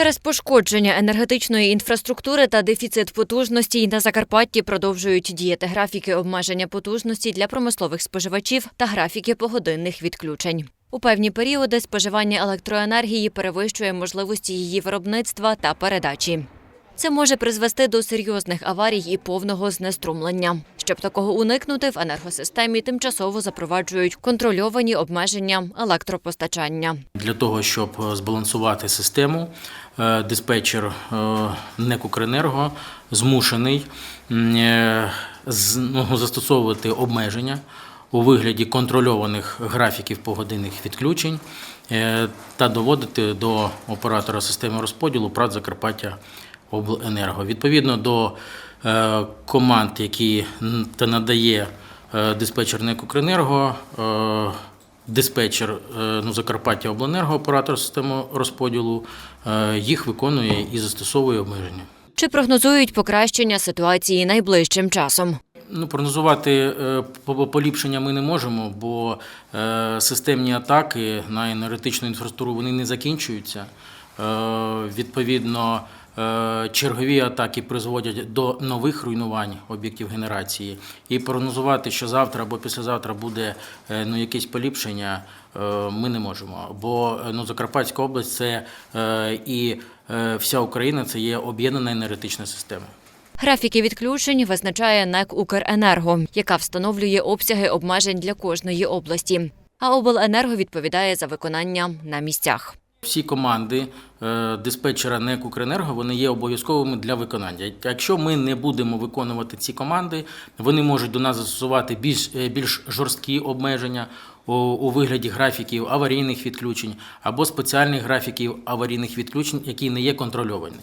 Через пошкодження енергетичної інфраструктури та дефіцит потужності на Закарпатті продовжують діяти графіки обмеження потужності для промислових споживачів та графіки погодинних відключень. У певні періоди споживання електроенергії перевищує можливості її виробництва та передачі. Це може призвести до серйозних аварій і повного знеструмлення. Щоб такого уникнути, в енергосистемі тимчасово запроваджують контрольовані обмеження електропостачання. Для того, щоб е, збалансувати систему, е, диспетчер е, НЕК «Укренерго» змушений ну, застосовувати обмеження у вигляді контрольованих графіків погодинних відключень та доводити до оператора системи розподілу ПРАТ Закарпаття Обленерго. Відповідно до е, команд, які та надає е, диспетчер «Укренерго», е, диспетчер ну, Закарпаття Обленерго, оператор системи розподілу, їх виконує і застосовує обмеження. Чи прогнозують покращення ситуації найближчим часом? Ну, прогнозувати поліпшення ми не можемо, бо системні атаки на енергетичну інфраструктуру вони не закінчуються. Відповідно, чергові атаки призводять до нових руйнувань об'єктів генерації. І прогнозувати, що завтра або післязавтра буде е, ну, якесь поліпшення, е, ми не можемо. Бо е, ну, Закарпатська область це е, і е, вся Україна це є об'єднана енергетична система. Графіки відключень визначає НЕК «Укренерго», яка встановлює обсяги обмежень для кожної області. А обленерго відповідає за виконання на місцях. Всі команди е, диспетчера НЕК «Укренерго» вони є обов'язковими для виконання. Якщо ми не будемо виконувати ці команди, вони можуть до нас застосувати більш, е, більш жорсткі обмеження у, у вигляді графіків аварійних відключень або спеціальних графіків аварійних відключень, які не є контрольовані.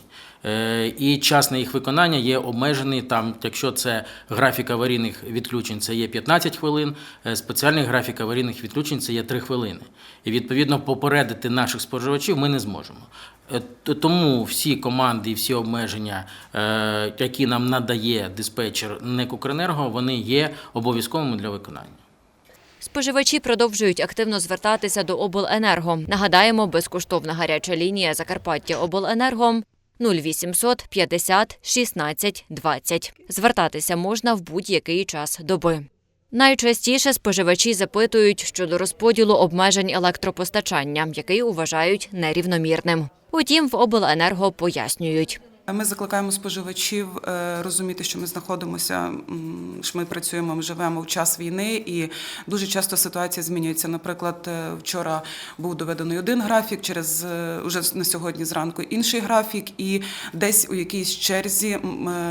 Е, І час на їх виконання є обмежений. Там, якщо це графік аварійних відключень, це є 15 хвилин, е, спеціальний графік аварійних відключень це є 3 хвилини. І відповідно попередити наших споживачів ми не зможемо. Е, Тому всі команди і всі обмеження, які нам надає диспетчер НЕК «Укренерго», вони є обов'язковими для виконання. Споживачі продовжують активно звертатися до обленерго. Нагадаємо, безкоштовна гаряча лінія Закарпаття Обленерго 0800 50 16 20. Звертатися можна в будь-який час доби. Найчастіше споживачі запитують щодо розподілу обмежень електропостачання, який вважають нерівномірним. Утім, в обленерго пояснюють. Ми закликаємо споживачів е, розуміти, що ми знаходимося, що ми працюємо, ми живемо в час війни, і дуже часто ситуація змінюється. Наприклад, е, вчора був доведений один графік, через е, уже на сьогодні зранку інший графік, і десь у якійсь черзі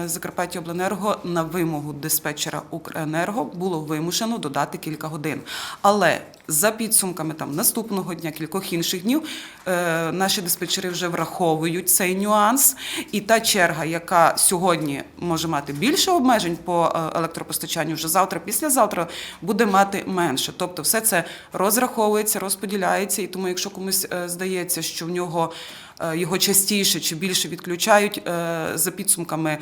Закарпаття Обленерго на вимогу диспетчера Укренерго було вимушено додати кілька годин. Але за підсумками там наступного дня, кількох інших днів, е, наші диспетчери вже враховують цей нюанс. І та черга, яка сьогодні може мати більше обмежень по е, електропостачанню, вже завтра, післязавтра буде мати менше. Тобто, все це розраховується, розподіляється. І тому, якщо комусь е, здається, що в нього його частіше чи більше відключають за підсумками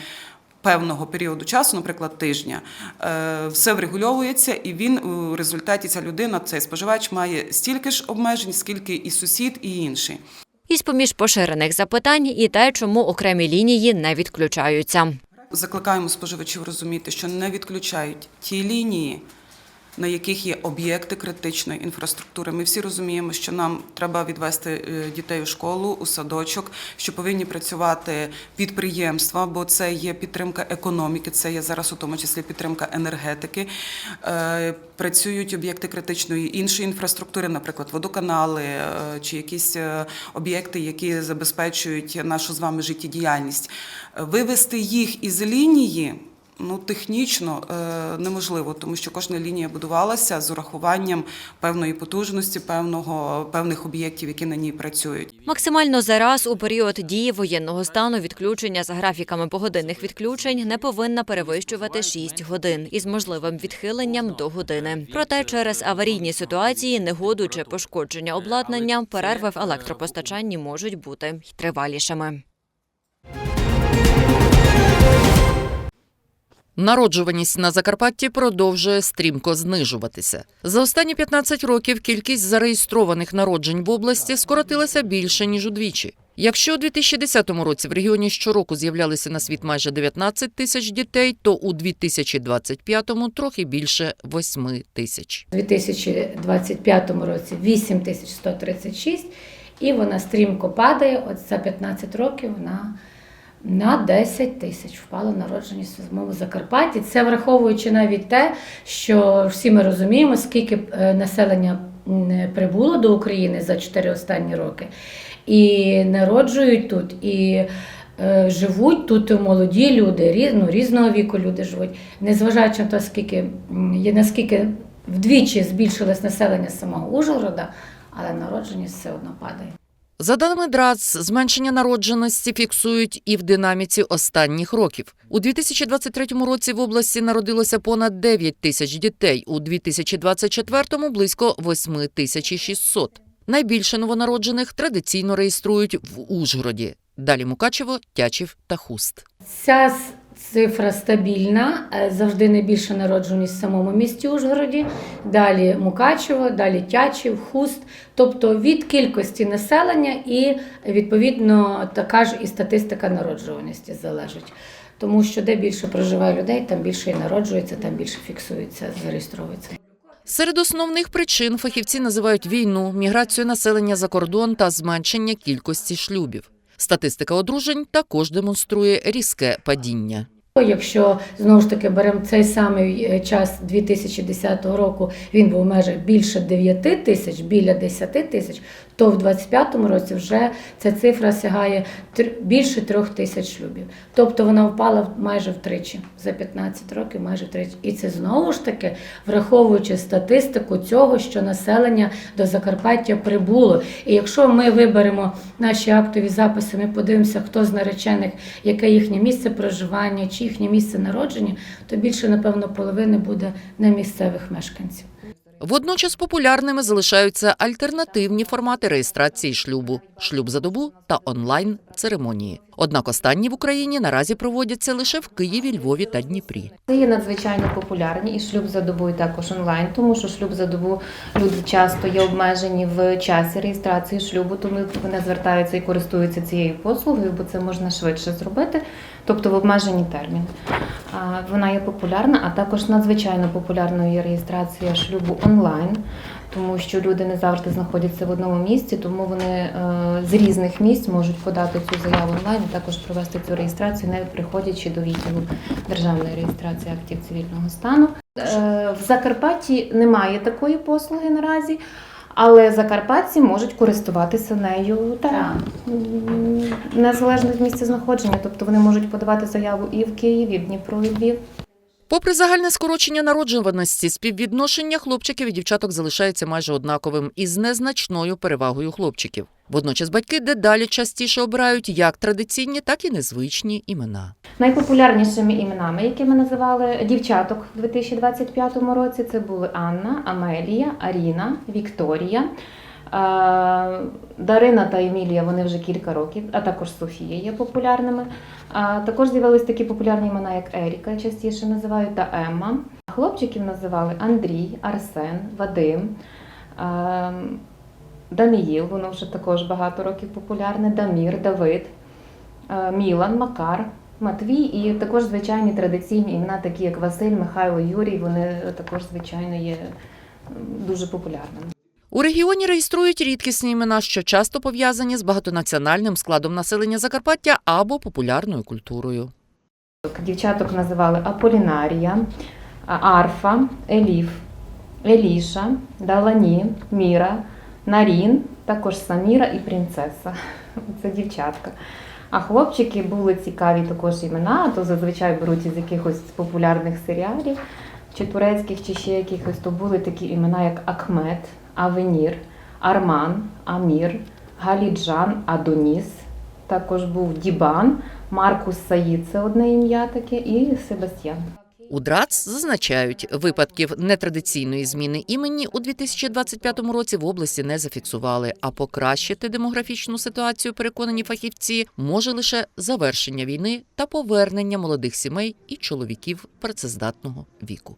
певного періоду часу, наприклад, тижня, е, все врегульовується, і він у результаті ця людина, цей споживач, має стільки ж обмежень, скільки і сусід, і інший. Із поміж поширених запитань і те, чому окремі лінії не відключаються. Закликаємо споживачів розуміти, що не відключають ті лінії, на яких є об'єкти критичної інфраструктури. Ми всі розуміємо, що нам треба відвести е, дітей у школу, у садочок, що повинні працювати підприємства, бо це є підтримка економіки, це є зараз у тому числі підтримка енергетики. Е, Працюють об'єкти критичної іншої інфраструктури, наприклад, водоканали е, чи якісь об'єкти, які забезпечують нашу з вами життєдіяльність. Вивести їх із лінії. Ну, технічно е, неможливо, тому що кожна лінія будувалася з урахуванням певної потужності, певного певних об'єктів, які на ній працюють. Максимально зараз у період дії воєнного стану відключення за графіками погодинних відключень не повинна перевищувати 6 годин із можливим відхиленням до години. Проте через аварійні ситуації, негоду чи пошкодження обладнання, перерви в електропостачанні можуть бути й тривалішими. Народжуваність на Закарпатті продовжує стрімко знижуватися. За останні 15 років кількість зареєстрованих народжень в області скоротилася більше ніж удвічі. Якщо у 2010 році в регіоні щороку з'являлися на світ майже 19 тисяч дітей, то у 2025-му трохи більше 8 тисяч. У 2025 році 8136, і вона стрімко падає. От за 15 років вона на 10 тисяч впала народженість в Закарпатті. Це враховуючи навіть те, що всі ми розуміємо, скільки е, населення прибуло до України за 4 останні роки, і народжують тут. і е, Живуть тут молоді люди, ну, різного віку люди живуть, незважаючи на те, скільки є наскільки вдвічі збільшилось населення самого Ужгорода, але народженість все одно падає. За даними ДРАЦ, зменшення народженості фіксують і в динаміці останніх років. У 2023 році в області народилося понад 9 тисяч дітей, у 2024 – близько 8 тисяч 600. Найбільше новонароджених традиційно реєструють в Ужгороді. Далі Мукачево, Тячів та Хуст. Ця цифра стабільна, е, завжди найбільша народженість в самому місті Ужгороді, далі Мукачево, далі Тячів, Хуст, тобто від кількості населення і відповідно така ж і статистика народжуваності залежить. Тому що де більше проживає людей, там більше і народжується, там більше фіксується, зареєстровується. Серед основних причин фахівці називають війну, міграцію населення за кордон та зменшення кількості шлюбів. Статистика одружень також демонструє різке падіння. Якщо знову ж таки беремо цей самий е, час 2010 року, він був в межах більше 9 тисяч, біля 10 тисяч, то в 2025 році вже ця цифра сягає більше трьох тисяч шлюбів. Тобто вона впала майже втричі за 15 років, майже втричі. І це знову ж таки враховуючи статистику цього, що населення до Закарпаття прибуло. І якщо ми виберемо наші актові записи, ми подивимося, хто з наречених, яке їхнє місце проживання чи їхнє місце народження, то більше, напевно, половини буде не місцевих мешканців. Водночас популярними залишаються альтернативні формати реєстрації шлюбу шлюб за добу та онлайн церемонії. Однак останні в Україні наразі проводяться лише в Києві, Львові та Дніпрі. Це є надзвичайно популярні і шлюб за добу і також онлайн, тому що шлюб за добу люди часто є обмежені в часі реєстрації шлюбу, тому вони звертаються і користуються цією послугою, бо це можна швидше зробити, тобто в обмежені терміни. Вона є популярна, а також надзвичайно популярною є реєстрація шлюбу онлайн. Тому що люди не завжди знаходяться в одному місці, тому вони е, з різних місць можуть подати цю заяву онлайн і також провести цю реєстрацію, навіть приходячи до відділу державної реєстрації актів цивільного стану. Е, в Закарпатті немає такої послуги наразі, але закарпатці можуть користуватися нею так, незалежно від місця знаходження. Тобто вони можуть подавати заяву і в Києві, і в Дніпро, і в Львів. Попри загальне скорочення народжуваності, співвідношення хлопчиків і дівчаток залишається майже однаковим із незначною перевагою хлопчиків. Водночас батьки дедалі частіше обирають як традиційні, так і незвичні імена. Найпопулярнішими іменами, які ми називали дівчаток у 2025 році, це були Анна, Амелія, Аріна, Вікторія. Е, Дарина та Емілія вони вже кілька років, а також Софія є популярними. Також з'явились такі популярні імена, як Еріка, частіше називають, та Емма. Хлопчиків називали Андрій, Арсен, Вадим. Даниїл, воно вже також багато років популярне, Дамір, Давид. Е, Мілан, Макар, Матвій і також звичайні традиційні імена, такі як Василь, Михайло, Юрій. Вони також звичайно є дуже популярними. У регіоні реєструють рідкісні імена, що часто пов'язані з багатонаціональним складом населення Закарпаття або популярною культурою. Дівчаток називали Аполінарія, Арфа, Еліф, Еліша, Далані, Міра, Нарін, також Саміра і Принцеса. Це дівчатка. А хлопчики були цікаві також імена, то зазвичай беруть із якихось популярних серіалів, чи турецьких, чи ще якихось, то були такі імена, як Ахмед, Авенір, Арман, Амір, Галіджан, Адоніс. Також був Дібан, Маркус Саїд це одне ім'я таке, і Себастьян. У ДРАЦ зазначають, випадків нетрадиційної зміни імені у 2025 році в області не зафіксували. А покращити демографічну ситуацію, переконані фахівці, може лише завершення війни та повернення молодих сімей і чоловіків працездатного віку.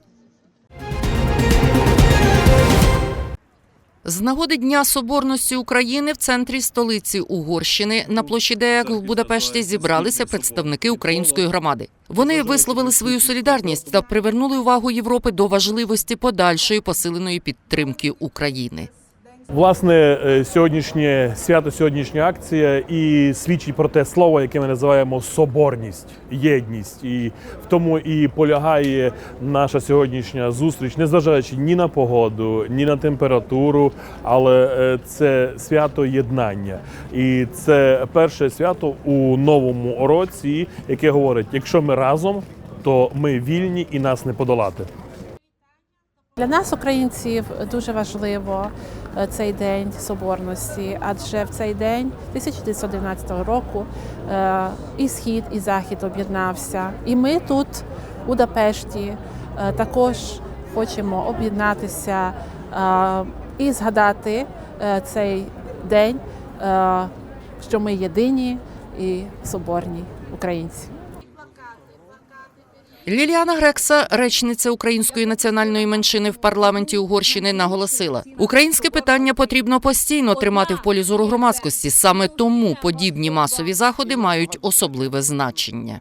З нагоди Дня Соборності України в центрі столиці Угорщини на площі Деяк в Будапешті зібралися представники української громади. Вони висловили свою солідарність та привернули увагу Європи до важливості подальшої посиленої підтримки України. Власне, е, сьогоднішнє свято, сьогоднішня акція і свідчить про те слово, яке ми називаємо соборність, єдність. І в тому і полягає наша сьогоднішня зустріч, незважаючи ні на погоду, ні на температуру, але е, це свято єднання. І це перше свято у новому році, яке говорить: якщо ми разом, то ми вільні і нас не подолати. Для нас, українців, дуже важливо е, цей день соборності, адже в цей день 1919 року е, і схід, і захід об'єднався. І ми тут, у Будапешті, е, також хочемо об'єднатися і згадати цей день, що ми єдині і соборні українці. Ліліана Грекса, речниця української національної меншини в парламенті Угорщини, наголосила: українське питання потрібно постійно тримати в полі зору громадськості. Саме тому подібні масові заходи мають особливе значення.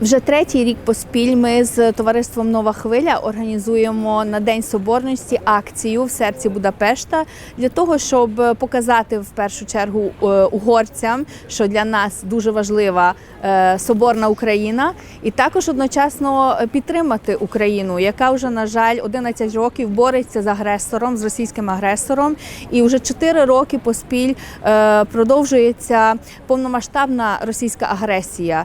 Вже третій рік поспіль ми з товариством Нова хвиля організуємо на День Соборності акцію в серці Будапешта для того, щоб показати в першу чергу е, угорцям, що для нас дуже важлива е, соборна Україна, і також одночасно підтримати Україну, яка вже на жаль 11 років бореться з агресором, з російським агресором, і вже 4 роки поспіль е, продовжується повномасштабна російська агресія.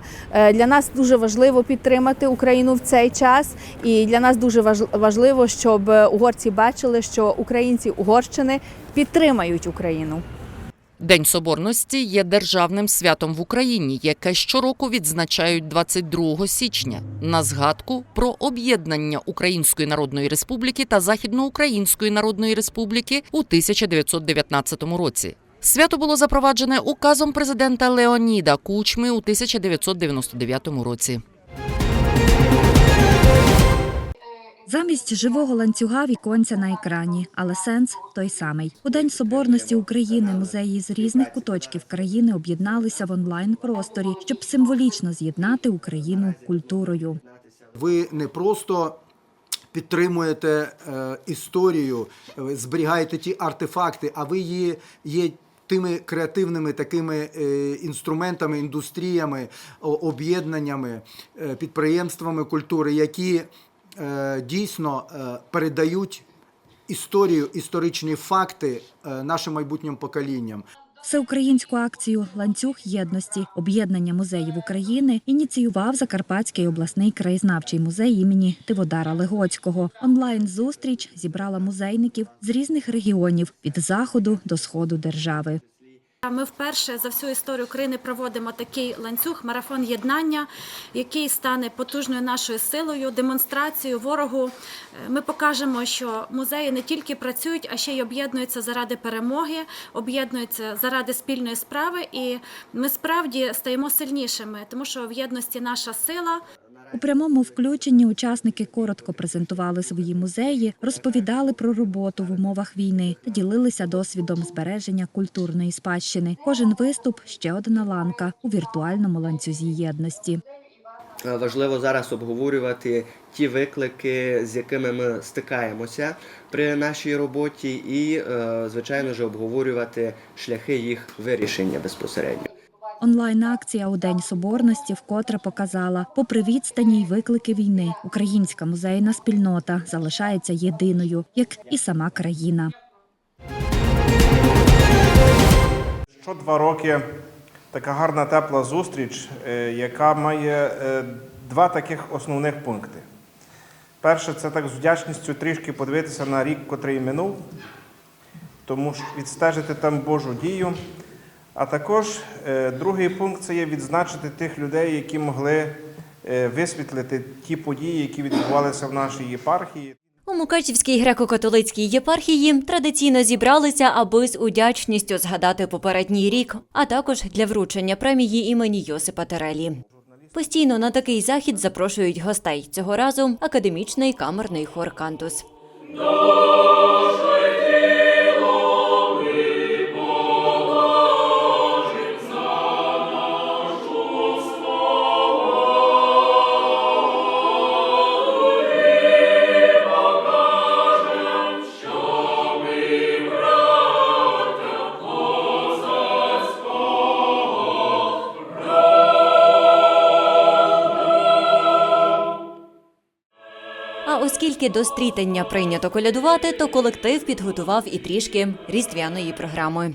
Для нас дуже важливо підтримати Україну в цей час, і для нас дуже важ- важливо, щоб угорці бачили, що українці Угорщини підтримають Україну. День соборності є державним святом в Україні, яке щороку відзначають 22 січня на згадку про об'єднання Української Народної Республіки та Західноукраїнської Народної Республіки у 1919 році. Свято було запроваджене указом президента Леоніда Кучми у 1999 році. Замість живого ланцюга віконця на екрані, але сенс той самий. У День Соборності України музеї з різних куточків країни об'єдналися в онлайн просторі, щоб символічно з'єднати Україну культурою. Ви не просто підтримуєте е, історію, е, зберігаєте ті артефакти, а ви є, є тими креативними такими е, інструментами, індустріями, об'єднаннями, е, підприємствами культури, які е, дійсно передають історію, історичні факти нашим майбутнім поколінням. Всеукраїнську акцію Ланцюг єдності об'єднання музеїв України ініціював Закарпатський обласний краєзнавчий музей імені Тиводара Легоцького. Онлайн зустріч зібрала музейників з різних регіонів від заходу до сходу держави. Ми вперше за всю історію України проводимо такий ланцюг марафон єднання, який стане потужною нашою силою, демонстрацією ворогу. Е, Ми покажемо, що музеї не тільки працюють, а ще й об'єднуються заради перемоги, об'єднуються заради спільної справи. І ми справді стаємо сильнішими, тому що в єдності наша сила. У прямому включенні учасники коротко презентували свої музеї, розповідали про роботу в умовах війни та ділилися досвідом збереження культурної спадщини. Кожен виступ ще одна ланка у віртуальному ланцюзі єдності. Важливо зараз обговорювати ті виклики, з якими ми стикаємося при нашій роботі, і, е, звичайно ж, обговорювати шляхи їх вирішення безпосередньо. Онлайн-акція у День Соборності вкотре показала, попри відстані й виклики війни, українська музейна спільнота залишається єдиною, як і сама країна. Що два роки така гарна тепла зустріч, е, яка має е, два таких основних пункти. Перше, це так з вдячністю трішки подивитися на рік, котрий минув, тому що відстежити там Божу дію. А також е, другий пункт це є відзначити тих людей, які могли е, висвітлити ті події, які відбувалися в нашій єпархії. У Мукачівській греко-католицькій єпархії традиційно зібралися, аби з удячністю згадати попередній рік, а також для вручення премії імені Йосипа Терелі. Постійно на такий захід запрошують гостей. Цього разу академічний камерний хор Кантус. Оскільки до стрітення прийнято колядувати, то колектив підготував і трішки різдвяної програми.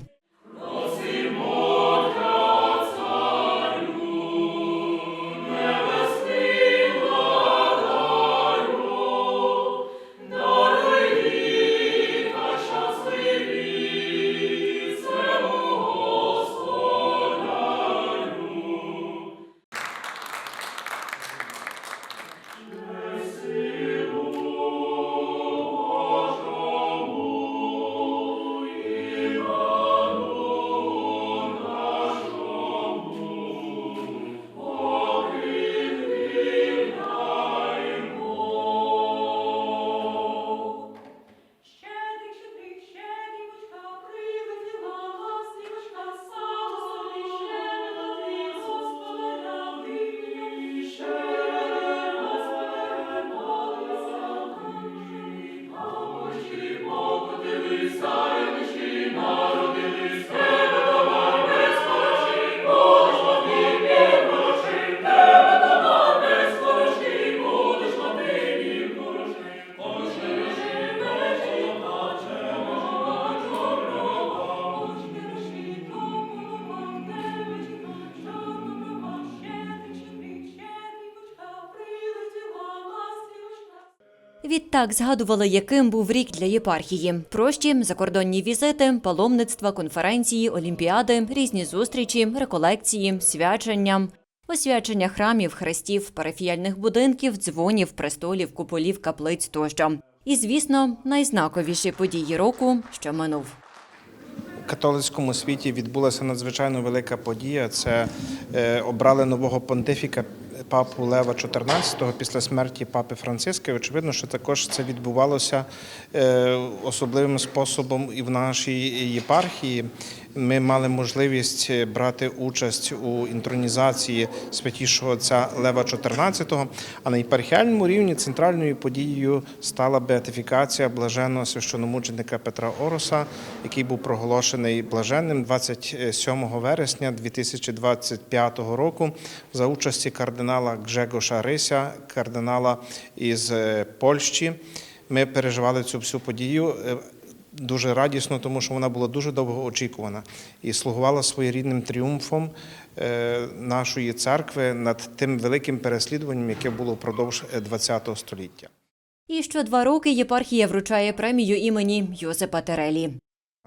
Відтак згадували, яким був рік для єпархії. Прощі, закордонні візити, паломництва, конференції, олімпіади, різні зустрічі, реколекції, свячення, освячення храмів, хрестів, парафіяльних будинків, дзвонів, престолів, куполів, каплиць тощо. І, звісно, найзнаковіші події року, що минув. У католицькому світі відбулася надзвичайно велика подія. Це е, обрали нового понтифіка папу Лева XIV після смерті папи Франциска. І очевидно, що також це відбувалося е, особливим способом і в нашій єпархії. Ми мали можливість брати участь у інтронізації святішого отця Лева XIV, а на єпархіальному рівні центральною подією стала беатифікація блаженного священомученика Петра Ороса, який був проголошений блаженним 27 вересня 2025 року за участі кардинала Гжегоша Рися, кардинала із е, Польщі. Ми переживали цю всю подію. Е, дуже радісно, тому що вона була дуже довго очікувана і слугувала своєрідним тріумфом е, нашої церкви над тим великим переслідуванням, яке було впродовж ХХ століття. І що два роки єпархія вручає премію імені Йосипа Терелі.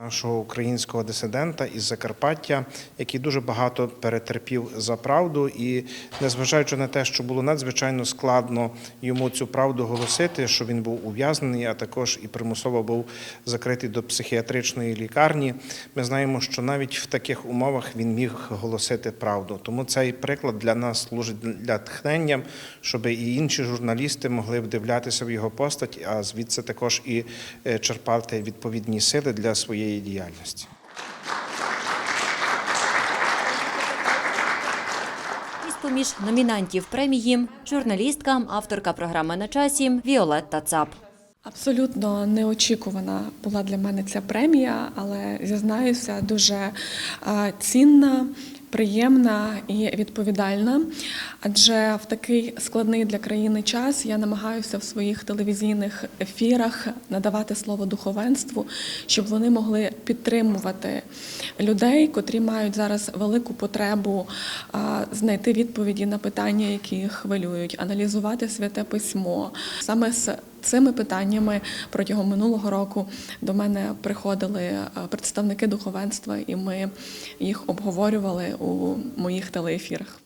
Нашого українського дисидента із Закарпаття, який дуже багато перетерпів за правду, і незважаючи на те, що було надзвичайно складно йому цю правду голосити, що він був ув'язнений, а також і примусово був закритий до психіатричної лікарні. Ми знаємо, що навіть в таких умовах він міг голосити правду. Тому цей приклад для нас служить для тхнення, щоб і інші журналісти могли вдивлятися в його постать, а звідси також і е, черпати відповідні сили для своєї діяльності. Поміж номінантів премії журналістка, авторка програми на часі Віолетта Цап. Абсолютно неочікувана була для мене ця премія, але зізнаюся, дуже цінна, приємна і відповідальна. Адже в такий складний для країни час я намагаюся в своїх телевізійних ефірах надавати слово духовенству, щоб вони могли підтримувати людей, котрі мають зараз велику потребу знайти відповіді на питання, які їх хвилюють, аналізувати святе письмо. Саме з Цими питаннями протягом минулого року до мене приходили е, представники духовенства, і ми їх обговорювали у моїх телеефірах.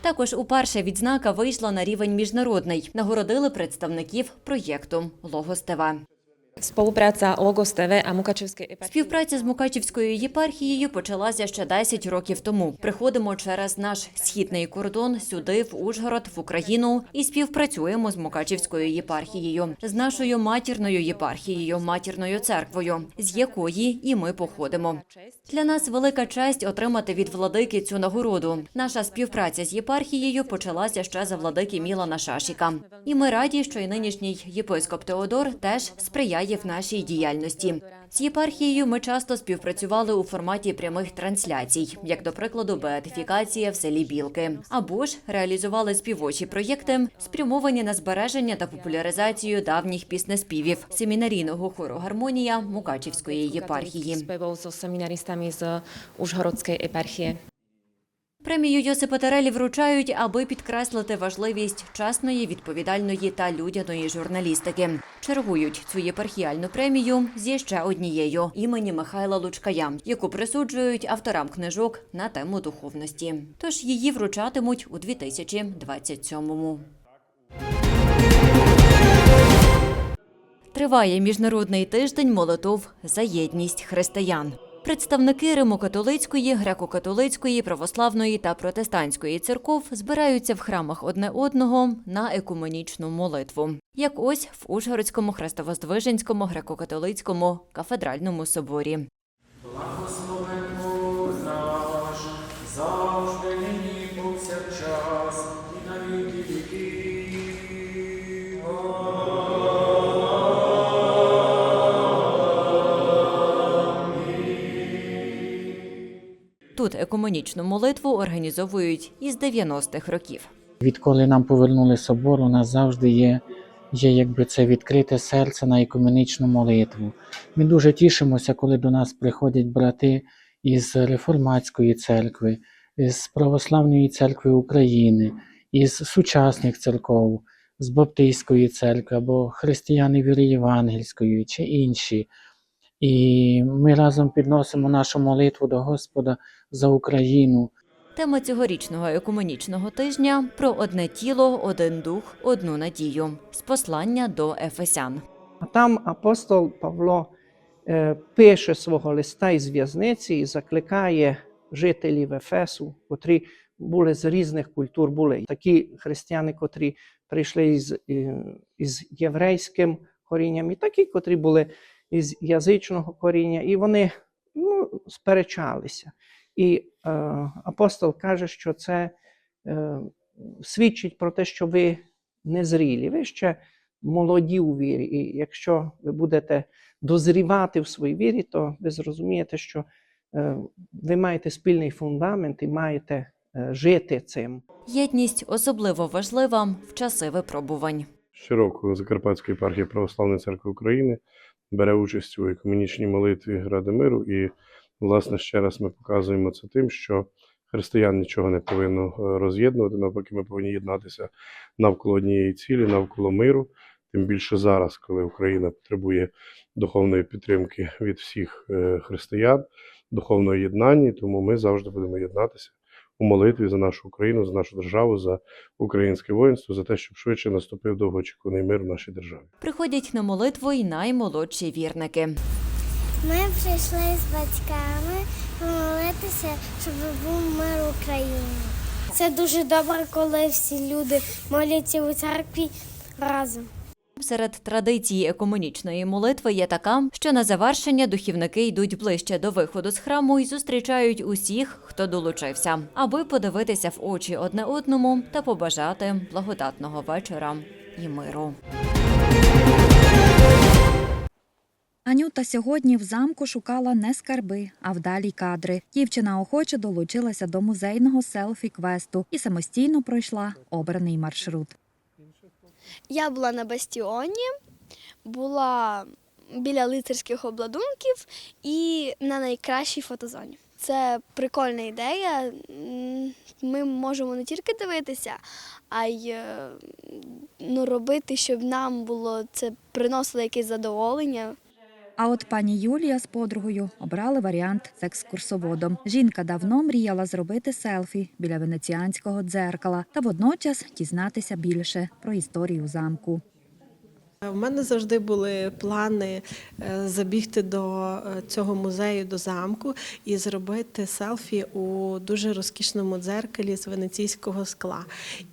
Також уперше відзнака вийшла на рівень міжнародний. Нагородили представників проєкту Логос ТВ. Spolupráca Logos TV a Mukačevskej eparchie. Співпраця з Мукачівською єпархією почалася ще 10 років тому. Приходимо через наш східний кордон сюди, в Ужгород, в Україну, і співпрацюємо з Мукачівською єпархією, з нашою матірною єпархією, матірною церквою, з якої і ми походимо. Для нас велика честь отримати від владики цю нагороду. Наша співпраця з єпархією почалася ще за владики Мілана Шашіка. І ми раді, що і нинішній єпископ Теодор теж сприяє в нашій діяльності. З єпархією ми часто співпрацювали у форматі прямих трансляцій, як до прикладу, беатифікація в селі Білки, або ж реалізували співочі проєкти, спрямовані на збереження та популяризацію давніх піснеспівів семінарійного хору гармонія Мукачівської єпархії. Spevov so seminaristami z Užhorodskej eparchie. Премію Йосипа Тарелі вручають, аби підкреслити важливість чесної, відповідальної та людяної журналістики. Чергують цю єпархіальну премію зі ще однією імені Михайла Лучкая, яку присуджують авторам книжок на тему духовності. Тож її вручатимуть у 2027-му. Триває міжнародний тиждень молитов за єдність християн. Представники Римокатолицької, греко-католицької, православної та протестантської церков збираються в храмах одне одного на екуменічну молитву. Як ось в Ужгородському Хрестовоздвиженському греко-католицькому кафедральному соборі. Тут екуменічну молитву організовують із 90-х років. Відколи нам повернули собор, у нас завжди є, є якби це відкрите серце на екуменічну молитву. Ми дуже тішимося, коли до нас приходять брати із реформатської церкви, з православної церкви України, із сучасних церков, з Баптистської церкви або християни віри Євангельської чи інші. І ми разом підносимо нашу молитву до Господа за Україну. Тема цьогорічного екуменічного тижня про одне тіло, один дух, одну надію з послання до Ефесян. А там апостол Павло е, пише свого листа із в'язниці і закликає жителів Ефесу, котрі були з різних культур, були такі християни, котрі прийшли із, е, із єврейським корінням, і такі, котрі були із язичного коріння, і вони ну, сперечалися. І е, апостол каже, що це е, свідчить про те, що ви незрілі, ви ще молоді у вірі. І якщо ви будете дозрівати в своїй вірі, то ви зрозумієте, що е, ви маєте спільний фундамент і маєте е, жити цим. Єдність особливо важлива в часи випробувань. Щороку Закарпатська єпархія Православної церкви України бере участь у екуменічній молитві Ради миру. І, власне, ще раз ми показуємо це тим, що християн нічого не повинно е, роз'єднувати. Навпаки, ми повинні єднатися навколо однієї цілі, навколо миру. Тим більше зараз, коли Україна потребує духовної підтримки від всіх е, християн, духовного єднання, тому ми завжди будемо єднатися у молитві за нашу Україну, за нашу державу, за українське воїнство, за те, щоб швидше наступив довгоочікуваний мир в нашій державі. Приходять на молитву й наймолодші вірники. Ми прийшли з батьками помолитися, щоб був мир в Україні. Це дуже добре, коли всі люди моляться у церкві разом. Серед традицій екуменічної молитви є така, що на завершення духівники йдуть ближче до виходу з храму і зустрічають усіх, хто долучився, аби подивитися в очі одне одному та побажати благодатного вечора і миру. Анюта сьогодні в замку шукала не скарби, а вдалі кадри. Дівчина охоче долучилася до музейного селфі-квесту і самостійно пройшла обраний маршрут. Я була на бастіоні, була біля лицарських обладунків і на найкращій фотозоні. Це прикольна ідея. Ми можемо не тільки дивитися, а й е, ну, робити, щоб нам було це приносило якесь задоволення. А от пані Юлія з подругою обрали варіант з екскурсоводом. Жінка давно мріяла зробити селфі біля венеціанського дзеркала та водночас дізнатися більше про історію замку. У мене завжди були плани е, забігти до е, цього музею, до замку і зробити селфі у дуже розкішному дзеркалі з венеційського скла.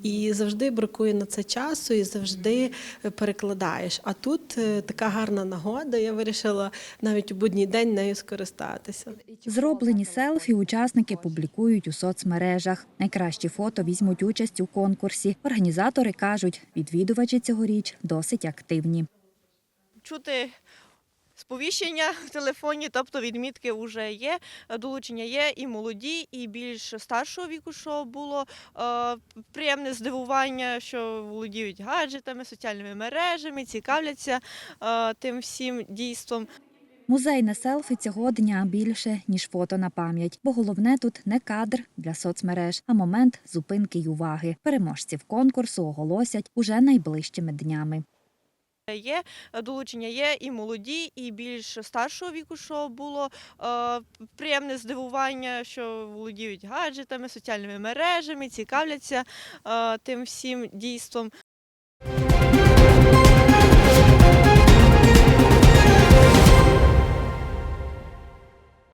І завжди бракує на це часу, і завжди е, перекладаєш. А тут е, така гарна нагода. Я вирішила навіть у будній день нею скористатися. Зроблені селфі учасники публікують у соцмережах. Найкращі фото візьмуть участь у конкурсі. Організатори кажуть, відвідувачі цьогоріч досить активні. Чути сповіщення в телефоні, тобто відмітки вже є, долучення є і молоді, і більш старшого віку, що було е, приємне здивування, що володіють гаджетами, соціальними мережами, цікавляться е, тим всім дійством. Музейне селфі цього дня більше, ніж фото на пам'ять, бо головне тут не кадр для соцмереж, а момент зупинки й уваги. Переможців конкурсу оголосять уже найближчими днями. Є е, долучення є і молоді, і більш старшого віку, що було е, приємне здивування, що володіють гаджетами, соціальними мережами, цікавляться е, тим всім дійством.